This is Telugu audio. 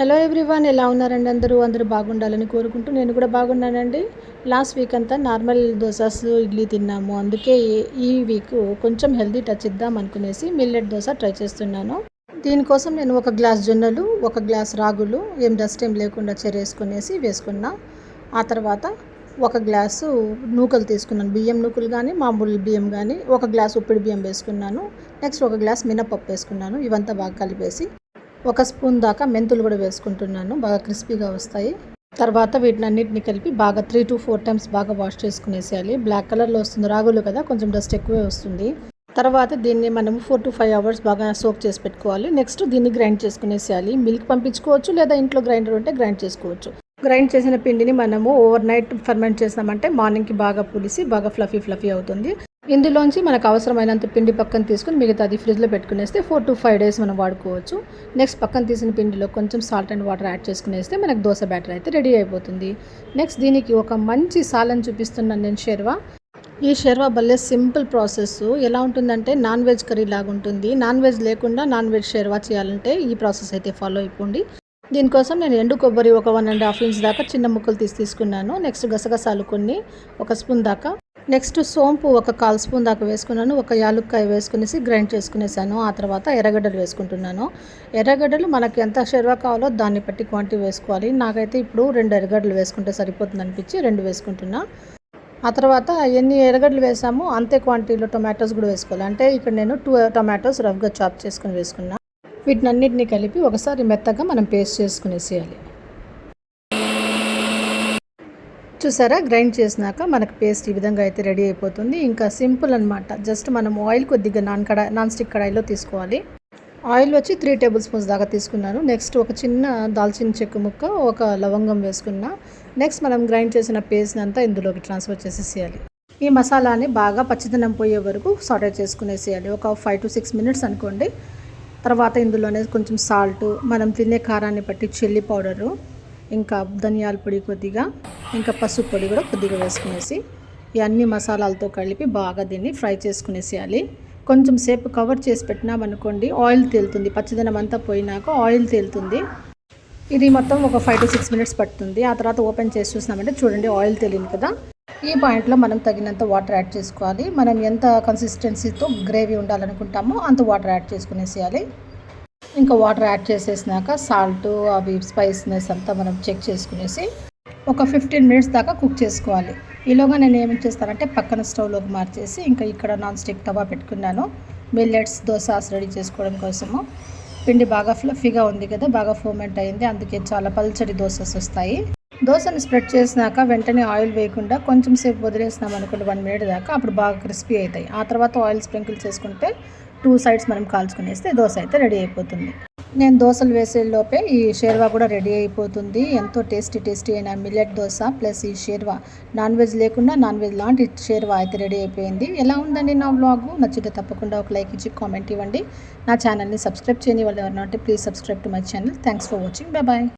హలో ఎవ్రీవన్ ఎలా ఉన్నారండి అందరూ? అందరూ బాగుండాలని కోరుకుంటూ నేను కూడా బాగున్నానండి. లాస్ట్ వీక్ అంతా నార్మల్ దోసాస్ ఇడ్లీ తిన్నాము. అందుకే ఈ- వీక్ కొంచెం హెల్దీ టచ్ ఇద్దాం అనుకునేసి మిల్లెట్ దోశ ట్రై చేస్తున్నాను. దీనికోసం నేను ఒక గ్లాస్ జొన్నలు ఒక గ్లాస్ రాగులు ఏం డస్ట్ ఏం లేకుండా చెరేసుకునేసి వేసుకున్నా. ఆ తర్వాత ఒక గ్లాసు నూకలు తీసుకున్నాను. బియ్యం నూకలు కానీ మామూలు బియ్యం కానీ ఒక గ్లాస్ ఉప్పిడి బియ్యం వేసుకున్నాను. నెక్స్ట్ ఒక గ్లాస్ మినపప్పు వేసుకున్నాను. ఇవంతా బాగా కలిపేసి ఒక స్పూన్ దాకా మెంతులు కూడా వేసుకుంటున్నాను. బాగా క్రిస్పీగా వస్తాయి. తర్వాత వీటిని అన్నిటిని కలిపి బాగా త్రీ టు ఫోర్ టైమ్స్ బాగా వాష్ చేసుకునేసేయాలి. బ్లాక్ కలర్లో వస్తుంది రాగులు కదా కొంచెం డస్ట్ ఎక్కువే వస్తుంది. తర్వాత దీన్ని మనం ఫోర్ టు ఫైవ్ అవర్స్ బాగా సోక్ చేసి పెట్టుకోవాలి. నెక్స్ట్ దీన్ని గ్రైండ్ చేసుకునేసేయాలి. మిల్క్ పంపించుకోవచ్చు లేదా ఇంట్లో గ్రైండర్ ఉంటే గ్రైండ్ చేసుకోవచ్చు. గ్రైండ్ చేసిన పిండిని మనము ఓవర్ నైట్ ఫర్మెంట్ చేసామంటే మార్నింగ్కి బాగా పులిసి బాగా ఫ్లఫీ ఫ్లఫీ అవుతుంది. ఇందులోంచి మనకు అవసరమైనంత పిండి పక్కన తీసుకుని మిగతాది ఫ్రిడ్జ్లో పెట్టుకునేస్తే ఫోర్ టు ఫైవ్ డేస్ మనం వాడుకోవచ్చు. నెక్స్ట్ పక్కన తీసిన పిండిలో కొంచెం సాల్ట్ అండ్ వాటర్ యాడ్ చేసుకునేస్తే మనకు దోశ బ్యాటర్ అయితే రెడీ అయిపోతుంది. నెక్స్ట్ దీనికి ఒక మంచి సాలని చూపిస్తున్నాను నేను షెర్వా. ఈ షెర్వా భలే సింపుల్ ప్రాసెస్ ఎలా ఉంటుందంటే నాన్ వెజ్ కర్రీ లాగా ఉంటుంది. నాన్ వెజ్ లేకుండా నాన్ వెజ్ షెర్వా చేయాలంటే ఈ ప్రాసెస్ అయితే ఫాలో అయిపోండి. దీనికోసం నేను ఎండు కొబ్బరి ఒక వన్ అండ్ హాఫ్ ఇంచ్ దాకా చిన్న ముక్కలు తీసి తీసుకున్నాను. నెక్స్ట్ గసగసాలు కొన్ని ఒక స్పూన్ దాకా. నెక్స్ట్ సోంపు ఒక కాల్ స్పూన్ దాకా వేసుకున్నాను ఒక యాలుక్కాయ వేసుకునేసి గ్రైండ్ చేసుకునేసాను. ఆ తర్వాత ఎర్రగడ్డలు వేసుకుంటున్నాను. ఎర్రగడ్డలు మనకి ఎంత షెర్వా కావాలో దాన్ని బట్టి క్వాంటిటీ వేసుకోవాలి. నాకైతే ఇప్పుడు రెండు ఎర్రగడ్డలు వేసుకుంటే సరిపోతుంది అనిపించి రెండు వేసుకుంటున్నా. ఆ తర్వాత ఎన్ని ఎర్రగడ్డలు వేసామో అంతే క్వాంటిటీలో టొమాటోస్ కూడా వేసుకోవాలి. అంటే ఇక్కడ నేను టూ టొమాటోస్ రఫ్గా చాప్ చేసుకుని వేసుకున్నా. వీటినన్నిటిని కలిపి ఒకసారి మెత్తగా మనం పేస్ట్ చేసుకునేసేయాలి. చూసారా? గ్రైండ్ చేసినాక మనకు పేస్ట్ ఈ విధంగా అయితే రెడీ అయిపోతుంది. ఇంకా సింపుల్ అనమాట జస్ట్ మనం ఆయిల్ కొద్దిగా నాన్ కడాయి నాన్ స్టిక్ కడాయిలో తీసుకోవాలి. ఆయిల్ వచ్చి త్రీ టేబుల్ స్పూన్స్ దాకా తీసుకున్నాను. నెక్స్ట్ ఒక చిన్న దాల్చిన చెక్కు ముక్క ఒక లవంగం వేసుకున్నా. నెక్స్ట్ మనం గ్రైండ్ చేసిన పేస్ట్ని అంతా ఇందులోకి ట్రాన్స్ఫర్ చేసేసేయాలి. ఈ మసాలాని బాగా పచ్చిదనం పోయే వరకు సాటే చేసుకునేసేయాలి. ఒక ఫైవ్ టు సిక్స్ మినిట్స్ అనుకోండి. తర్వాత ఇందులోనే కొంచెం సాల్ట్ మనం తినే కారాన్ని బట్టి చిల్లీ పౌడరు ఇంకా ధనియాల పొడి కొద్దిగా ఇంకా పసుపు పొడి కూడా కొద్దిగా వేసుకునేసి ఈ అన్ని మసాలాలతో కలిపి బాగా దీన్ని ఫ్రై చేసుకునేసేయాలి. కొంచెం సేపు కవర్ చేసి పెట్టినామనుకోండి ఆయిల్ తేలుతుంది. పచ్చదనం అంతా పోయినాక ఆయిల్ తేలుతుంది. ఇది మొత్తం ఒక ఫైవ్ టు సిక్స్ మినిట్స్ పడుతుంది. ఆ తర్వాత ఓపెన్ చేసి చూసినామంటే చూడండి ఆయిల్ తేలింది కదా. ఈ పాయింట్లో మనం తగినంత వాటర్ యాడ్ చేసుకోవాలి. మనం ఎంత కన్సిస్టెన్సీతో గ్రేవీ ఉండాలనుకుంటామో అంత వాటర్ యాడ్ చేసుకునేసేయాలి. ఇంకా వాటర్ యాడ్ చేసేసినాక సాల్ట్ అవి స్పైస్నెస్ అంతా మనం చెక్ చేసుకునేసి ఒక ఫిఫ్టీన్ మినిట్స్ దాకా కుక్ చేసుకోవాలి. ఈలోగా నేను ఏం చేస్తానంటే పక్కన స్టవ్లోకి మార్చేసి ఇంకా ఇక్కడ నాన్ స్టిక్ తవా పెట్టుకున్నాను. మిల్లెట్స్ దోసాస్ రెడీ చేసుకోవడం కోసము. పిండి బాగా ఫ్లఫీగా ఉంది కదా బాగా ఫోమెంట్ అయింది అందుకే చాలా పల్చడి దోసెస్ వస్తాయి. దోశని స్ప్రెడ్ చేసినాక వెంటనే ఆయిల్ వేయకుండా కొంచెం సేపు వదిలేసినాం అనుకోండి వన్ మినిట్ దాకా అప్పుడు బాగా క్రిస్పీ అవుతాయి. ఆ తర్వాత ఆయిల్ స్ప్రింకిల్ చేసుకుంటే టూ సైడ్స్ మనం కాల్చుకునేస్తే దోశ అయితే రెడీ అయిపోతుంది. నేను దోశలు వేసే లోపే ఈ షేర్వా కూడా రెడీ అయిపోతుంది. ఎంతో టేస్టీ టేస్టీ అయిన మిల్లెట్ దోశ ప్లస్ ఈ షేర్వా. నాన్ వెజ్ లేకుండా నాన్ వెజ్ లాంటి షేర్వా అయితే రెడీ అయిపోయింది. ఎలా ఉందండి నా బ్లాగ్ నచ్చితే తప్పకుండా ఒక లైక్ ఇచ్చి కామెంట్ ఇవ్వండి. నా ఛానల్ని సబ్స్క్రైబ్ చేయని వాళ్ళు ఎవరైనా ఉంటే please subscribe to my channel. Thanks for watching. Bye.